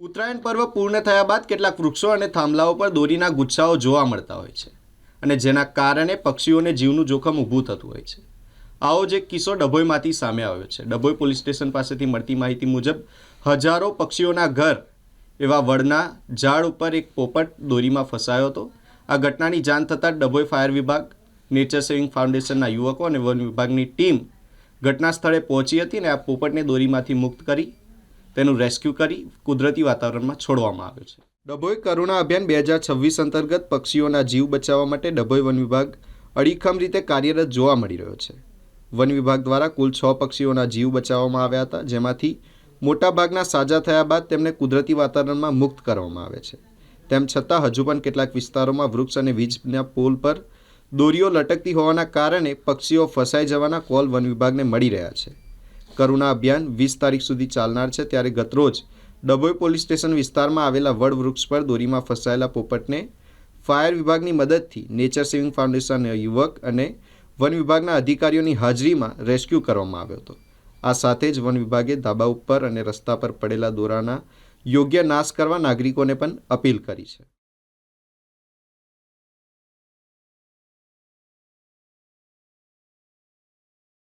ઉત્તરાયણ પર્વ પૂર્ણ થયા બાદ કેટલાક વૃક્ષો અને થાંભલાઓ પર દોરીના ગુચ્છાઓ જોવા મળતા હોય છે અને જેના કારણે પક્ષીઓને જીવનું જોખમ ઊભું થતું હોય છે. આવો જ એક કિસ્સો ડભોઈમાંથી સામે આવ્યો છે. ડભોઈ પોલીસ સ્ટેશન પાસેથી મળતી માહિતી મુજબ, હજારો પક્ષીઓના ઘર એવા વડના ઝાડ ઉપર એક પોપટ દોરીમાં ફસાયો હતો. આ ઘટનાની જાણ થતાં ડભોઈ ફાયર વિભાગ, નેચર સેવિંગ ફાઉન્ડેશનના યુવકો અને વન વિભાગની ટીમ ઘટના સ્થળે પહોંચી હતી અને આ પોપટને દોરીમાંથી મુક્ત કરી તેનું રેસ્ક્યુ કરી કુદરતી વાતાવરણમાં છોડવામાં આવ્યો છે. ડભોઈ કરુણા અભિયાન બે હજાર છવ્વીસ અંતર્ગત પક્ષીઓના જીવ બચાવવા માટે ડભોઈ વન વિભાગ અડીખમ રીતે કાર્યરત જોવા મળી રહ્યો છે. વન વિભાગ દ્વારા કુલ છ પક્ષીઓના જીવ બચાવવામાં આવ્યા હતા, જેમાંથી મોટાભાગના સાજા થયા બાદ તેમને કુદરતી વાતાવરણમાં મુક્ત કરવામાં આવે છે. તેમ છતાં હજુ પણ કેટલાક વિસ્તારોમાં વૃક્ષ અને વીજના પોલ પર દોરીઓ લટકતી હોવાના કારણે પક્ષીઓ ફસાઈ જવાના કોલ વન વિભાગને મળી રહ્યા છે. કરુણા અભિયાન વીસ તારીખ સુધી ચાલનાર છે ત્યારે ગતરોજ ડભોઈ પોલીસ સ્ટેશન વિસ્તારમાં આવેલા વડ વૃક્ષ પર દોરીમાં ફસાયેલા પોપટને ફાયર વિભાગની મદદથી નેચર સેવિંગ ફાઉન્ડેશનના યુવક અને વન વિભાગના અધિકારીઓની હાજરીમાં રેસ્ક્યુ કરવામાં આવ્યો હતો. આ સાથે જ વન વિભાગે ધાબા ઉપર અને રસ્તા પર પડેલા દોરાના યોગ્ય નાશ કરવા નાગરિકોને પણ અપીલ કરી છે.